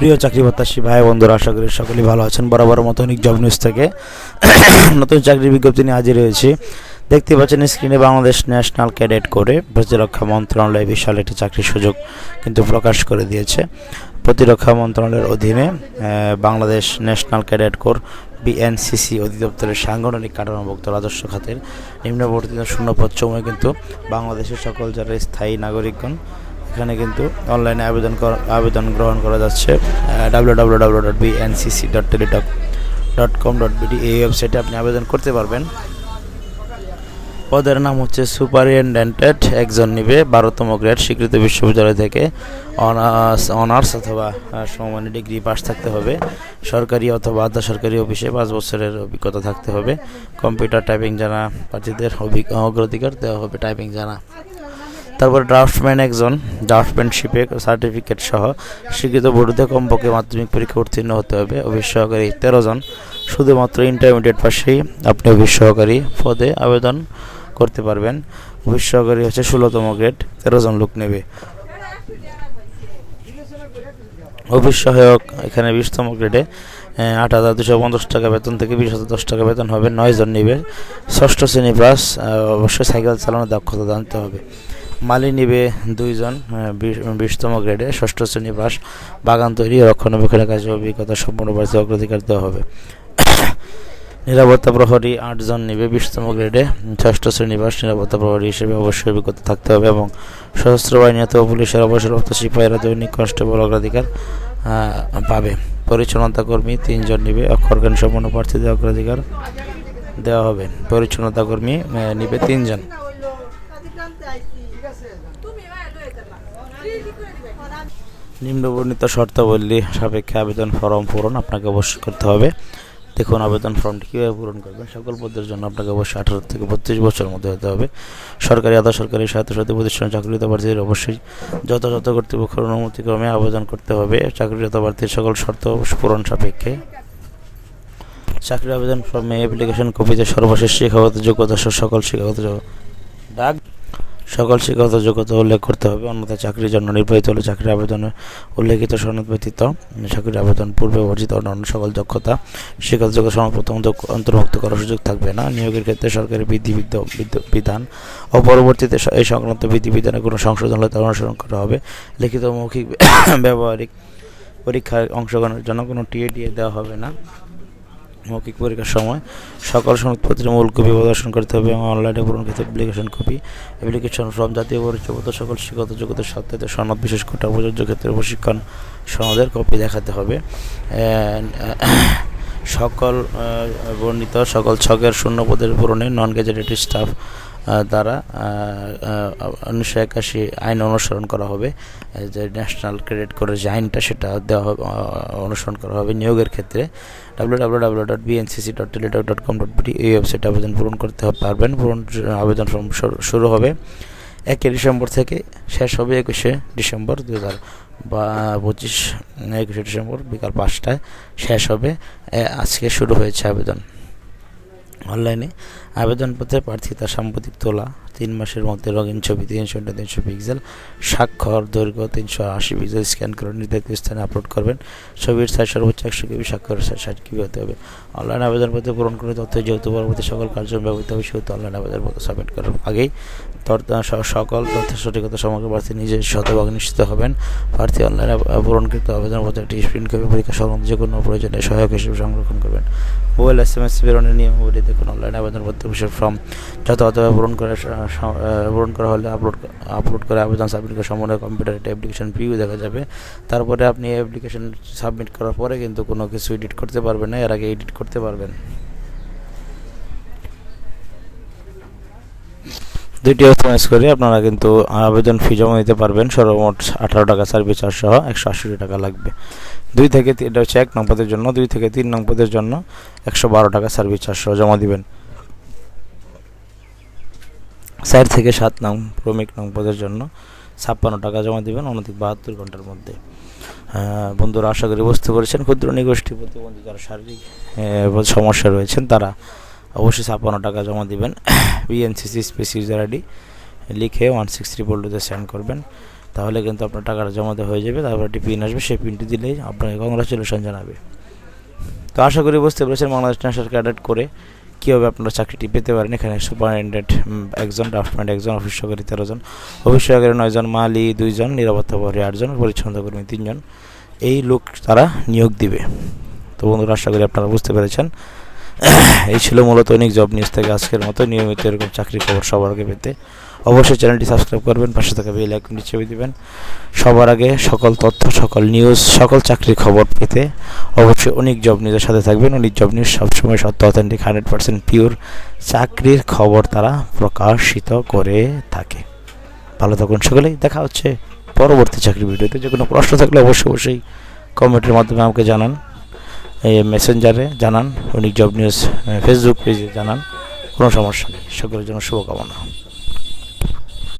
প্রিয় চাকরি প্রত্যাশী ভাই বন্ধুরা, আশা করি সকলেই ভালো আছেন। বরাবর মতো অনেক জব নিউজ থেকে নতুন চাকরির বিজ্ঞপ্তি নিয়ে হাজির হয়েছি। দেখতে পাচ্ছেন স্ক্রিনে বাংলাদেশ ন্যাশনাল ক্যাডেট করে প্রতিরক্ষা মন্ত্রণালয় বিশাল একটি চাকরির সুযোগ কিন্তু প্রকাশ করে দিয়েছে। প্রতিরক্ষা মন্ত্রণালয়ের অধীনে Bangladesh national cadet corps BNCC অধিদপ্তরের সাংগঠনিক কাঠামোভুক্ত রাজস্ব খাতের নিম্নবর্তিত শূন্যপদ সময় কিন্তু বাংলাদেশের সকল যারা স্থায়ী নাগরিকগণ এখানে কিন্তু অনলাইনে আবেদন আবেদন গ্রহণ করা যাচ্ছে W dot dot dot com dot এই ওয়েবসাইটে আপনি আবেদন করতে পারবেন। পদের নাম হচ্ছে সুপারিনটেন্ডেন্ট, একজন নিবে বারোতম গ্রেড, স্বীকৃত বিশ্ববিদ্যালয় থেকে অনার্স অনার্স অথবা সমমানের ডিগ্রি পাস থাকতে হবে। সরকারি অথবা আধা সরকারি অফিসে পাঁচ বছরের অভিজ্ঞতা থাকতে হবে। কম্পিউটার টাইপিং জানা প্রার্থীদের অগ্রাধিকার দেওয়া হবে, টাইপিং জানা। তারপর ড্রাফটম্যান একজন, ড্রাফটম্যানশিপে সার্টিফিকেট সহ স্বীকৃত বোর্ডে কমপক্ষে মাধ্যমিক পরীক্ষা উত্তীর্ণ হতে হবে। অফিস সহকারী তেরো জন, শুধুমাত্র ইন্টারমিডিয়েট পাশেই আপনি অফিস সহকারী পদে আবেদন করতে পারবেন। অফিস সহকারী হচ্ছে ষোলোতম গ্রেড তেরো জন লোক নেবে। অফিস সহায়ক এখানে বিশতম গ্রেডে আট হাজার দুশো পঞ্চাশ টাকা বেতন থেকে বিশ হাজার দশ টাকা বেতন হবে। নয় জন নিবে। ষষ্ঠ শ্রেণি প্লাস অবশ্যই সাইকেল চালানোর দক্ষতা জানতে হবে। মালি নিবে দুইজন বিশ- বিশতম গ্রেডে ষষ্ঠ শ্রেণি পাস, বাগান তৈরি, রক্ষণাবেক্ষণের কাজে অভিজ্ঞতা সম্পূর্ণ বাড়িতে অগ্রাধিকার দেওয়া হবে। নিরাপত্তা প্রহরী আটজন নিবে, বিশতম গ্রেডে ষষ্ঠ শ্রেণি পাস, নিরাপত্তা প্রহরী হিসেবে অবশ্যই অভিজ্ঞতা থাকতে হবে এবং সশস্ত্র বাহিনী অথবা পুলিশের অবসরপ্রাপ্ত সিপাহীরা দৈনিক কনস্টেবল অগ্রাধিকার পাবে। পরিচ্ছন্নতা কর্মী তিনজন নেবে অক্ষরজ্ঞান সম্পন্ন প্রার্থীদের অগ্রাধিকার দেওয়া হবে। পরিচ্ছন্নতা কর্মী নিবে তিনজন। নিম্নবর্ণিত শর্তাবলী সাপেক্ষে আবেদন ফর্ম পূরণ আপনাকে অবশ্যই করতে হবে। দেখুন, আবেদন ফর্মটি কীভাবে পূরণ করবেন? সকল পদের জন্য আপনাকে অবশ্যই আঠারো থেকে বত্রিশ বছরের মধ্যে হতে হবে। সরকারি, আধা সরকারি স্বায়ত্ত সাথী প্রতিষ্ঠানে চাকরিরত প্রার্থীদের অবশ্যই যথাযথ কর্তৃপক্ষের অনুমতিক্রমে আবেদন করতে হবে। চাকরিরত প্রার্থীর সকল শর্ত পূরণ সাপেক্ষে। চাকরি আবেদন ফর্মে অ্যাপ্লিকেশন কপিতে সর্বশেষ শিক্ষাগত যোগ্যতা সকল শিক্ষাগত ডাক সকল শিক্ষাগত যোগ্যতা উল্লেখ করতে হবে। অন্যথায় চাকরির জন্য নির্বাহিত হলে চাকরির আবেদনে উল্লেখিত সনদ ব্যতীত চাকরির আবেদন পূর্বে অর্জিত অন্যান্য সকল দক্ষতা শিক্ষাগত যোগ্যতা সমাপ্রথম অন্তর্ভুক্ত করার সুযোগ থাকবে না। নিয়োগের ক্ষেত্রে সরকারি বিধি বিদ্য- বিদ্য- বিধান ও পরবর্তীতে এই সংক্রান্ত বিধি বিধানে কোনো সংশোধন হলে তা অনুসরণ করা হবে। লিখিত মৌখিক ব্যবহারিক পরীক্ষায় অংশগ্রহণের জন্য কোনো টিএ দেওয়া হবে না। মৌখিক পরীক্ষার সময় সকল সনদপত্রের মূল কপি প্রদর্শন করতে হবে এবং অনলাইনে পূরণ পূরণকৃত অ্যাপ্লিকেশন কপি অ্যাপ্লিকেশন ফর্ম জাতীয় পরিচয়পত্র, সকল শিক্ষাগত যোগ্যতার সাথে সনদ, বিশেষ কোটা প্রযোজ্য ক্ষেত্রে প্রশিক্ষণ সনদের কপি দেখাতে হবে। সকল বর্ণিত সকল ছকের শূন্য পদের পূরণে নন গেজেটেড স্টাফ দ্বারা উনিশশো একাশি আইন অনুসরণ করা হবে। যে ন্যাশনাল ক্রেডিট করে যে আইনটা, সেটা দেওয়া হবে অনুসরণ করা হবে নিয়োগের ক্ষেত্রে। W W W dot BNCC dot teletalk dot com dot BD এই ওয়েবসাইটে আবেদন পূরণ করতে পারবেন। পূরণ, আবেদন শুরু হবে একই ডিসেম্বর থেকে, শেষ হবে একুশে ডিসেম্বর দু হাজার বা, পঁচিশ, একুশে ডিসেম্বর বিকাল পাঁচটায় শেষ হবে। আজকে শুরু হয়েছে আবেদন। অনলাইনে আবেদনপত্রে প্রার্থী তার সাম্প্রতিক তোলা, তিন মাসের মধ্যে রঙিন ছবি, তিনশো তিনশো পিক্সেল, স্বাক্ষর, দৈর্ঘ্য তিনশো আশি পিক্সেল, স্ক্যান করে নির্ধারিত স্থানে আপলোড করবেন। ছবির সাইজ সর্বোচ্চ একশো কেবি স্বাক্ষরের সাইজ ষাট কেবি হতে হবে। অনলাইন আবেদনপত্র পূরণ করে তথ্য যেহেতু পরবর্তী সকল কার্যক্রম ব্যবহৃত হবে, সেহেতু অনলাইন আবেদনপত্র সাবমিট করার আগেই সকল তথ্যের সঠিকতা সমগ্র প্রার্থী নিজে শতভাগ নিশ্চিত হবেন। প্রার্থী অনলাইনে পূরণকৃত আবেদনপত্র একটি স্ক্রিন কপি পরীক্ষা সংক্রান্ত যে কোনো প্রয়োজনে সহায়ক হিসেবে সংরক্ষণ করবেন। মোবাইল এস এম এস প্রেরণের নিয়মাবলী দেখুন অনলাইন আবেদনপত্র বিষয়ে ফর্ম যথাযথভাবে পূরণ করে পূরণ করা হলে আপলোড আপলোড করে আবেদন সাবমিট করা সম্বন্ধে কম্পিউটার একটা অ্যাপ্লিকেশন প্রিভিউ দেখা যাবে। তারপরে আপনি অ্যাপ্লিকেশন সাবমিট করার পরে কিন্তু কোনো কিছু এডিট করতে পারবেন না, এর আগে এডিট করতে পারবেন। দুইটি অপশনাইজ করে, আপনারা কিন্তু আবেদন ফি জমা দিতে পারবেন, সর্বমোট আঠারো টাকা সার্ভিস চার্জ সহ একশো আশি টাকা লাগবে। দুই থেকে এটা হচ্ছে এক নং পদের জন্য, দুই থেকে তিন নং পদের জন্য একশো বারো টাকা সার্ভিস চার্জ সহ জমা দিবেন। চার থেকে সাত নং ক্রমিক নং পদের জন্য ছাপ্পান্ন টাকা জমা দিবেন, অনধিক বাহাত্তর ঘণ্টার মধ্যে। বন্ধুরা, আশা করি বুঝতে পেরেছেন। ক্ষুদ্র নিগোষ্ঠী, প্রতিবন্ধী যারা শারীরিক সমস্যা রয়েছেন, তারা অবশ্যই ছাপ্পান্ন টাকা জমা দিবেন। বিএনসিসি স্পেস ইউজার আইডি লিখে ওয়ান সিক্স ট্রিপল টুতে সেন্ড করবেন। তাহলে কিন্তু আপনার টাকাটা জমা দেওয়া হয়ে যাবে, তারপর একটি পিন আসবে, সেই পিনটি দিলেই আপনাকে কংগ্রাচুলেশন জানাবে। তো আশা করি বুঝতে পেরেছেন বাংলাদেশ ন্যাশনাল ক্যাডেট করে কীভাবে আপনারা চাকরিটি পেতে পারেন। এখানে সুপারিনটেন্ডেন্ট একজন ড্রাফটম্যান একজন অফিস সহকারী তেরো জন অফিস সহকারী নয়জন মালি দুইজন নিরাপত্তা প্রহরী আটজন পরিচ্ছন্ন কর্মী তিনজন এই লোক তারা নিয়োগ দিবে। তো বন্ধুরা, আশা করি আপনারা বুঝতে পেরেছেন। এই ছিল মূলত অনেক জব নিউজ থেকে আজকের মতো। নিয়মিত এরকম চাকরির খবর সবার আগে পেতে অবশ্যই চ্যানেলটি সাবস্ক্রাইব করবেন, পাশে থাকা বেল আইকনটি চেপে দিবেন। সবার আগে সকল তথ্য, সকল নিউজ সকল চাকরির খবর পেতে অবশ্যই অনেক জব নিউজের সাথে থাকবেন। অনেক জব নিউজ সবসময় সত্য অথেন্টিক হান্ড্রেড পার্সেন্ট পিওর চাকরির খবর তারা প্রকাশিত করে থাকে। ভালো থাকুন সকলেই, দেখা হচ্ছে পরবর্তী চাকরি ভিডিওতে। যে কোনো প্রশ্ন থাকলে অবশ্যই অবশ্যই কমেন্টের মাধ্যমে আমাকে জানান। মেসেঞ্জারে জানান ইউনিক জব নিউজ ফেসবুক পেজে জানান কোনো সমস্যা নেই। সকলের জন্য শুভকামনা।